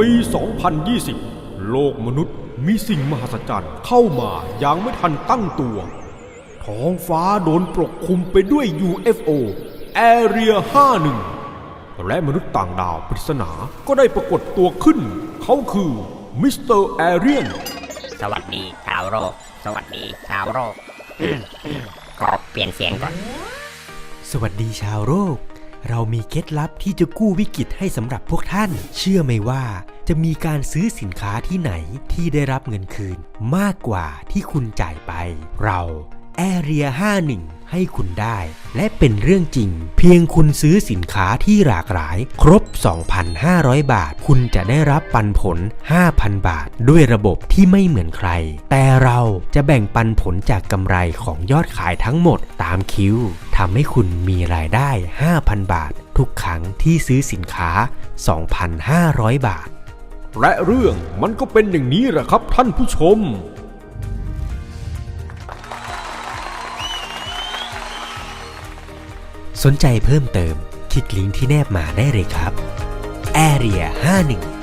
ปี 2020 โลกมนุษย์มีสิ่งมหัศจรรย์เข้ามาอย่างไม่ทันตั้งตัว ท้องฟ้าโดนปกคลุมไปด้วย UFO Area 51 และมนุษย์ต่างดาวปริศนาก็ได้ปรากฏตัวขึ้น เขาคือมิสเตอร์แอเรียน สวัสดีชาวโลกสวัสดีชาวโลกอืมอืมขอเปลี่ยนเสียงก่อน สวัสดีชาวโลก เรามีเคล็ดลับที่จะกู้วิกฤตให้สำหรับพวกท่าน เชื่อไหมว่าจะมีการซื้อสินค้าที่ไหนที่ได้รับเงินคืนมากกว่าที่คุณจ่ายไป เรา แอเรีย51 ให้คุณได้ และเป็นเรื่องจริง เพียงคุณซื้อสินค้าที่หลากหลาย ครบ 2,500 บาท คุณจะได้รับปันผล 5,000 บาท ด้วยระบบที่ไม่เหมือนใคร แต่เราจะแบ่งปันผลจากกำไรของยอดขายทั้งหมดตามคิวทำให้คุณมีรายได้ 5,000 บาท ทุกครั้งที่ซื้อสินค้า 2,500 บาท และเรื่องมันก็เป็นอย่างนี้แหละครับท่านผู้ชม สนใจเพิ่มเติม คลิกลิงก์ที่แนบมาได้เลยครับ Area 51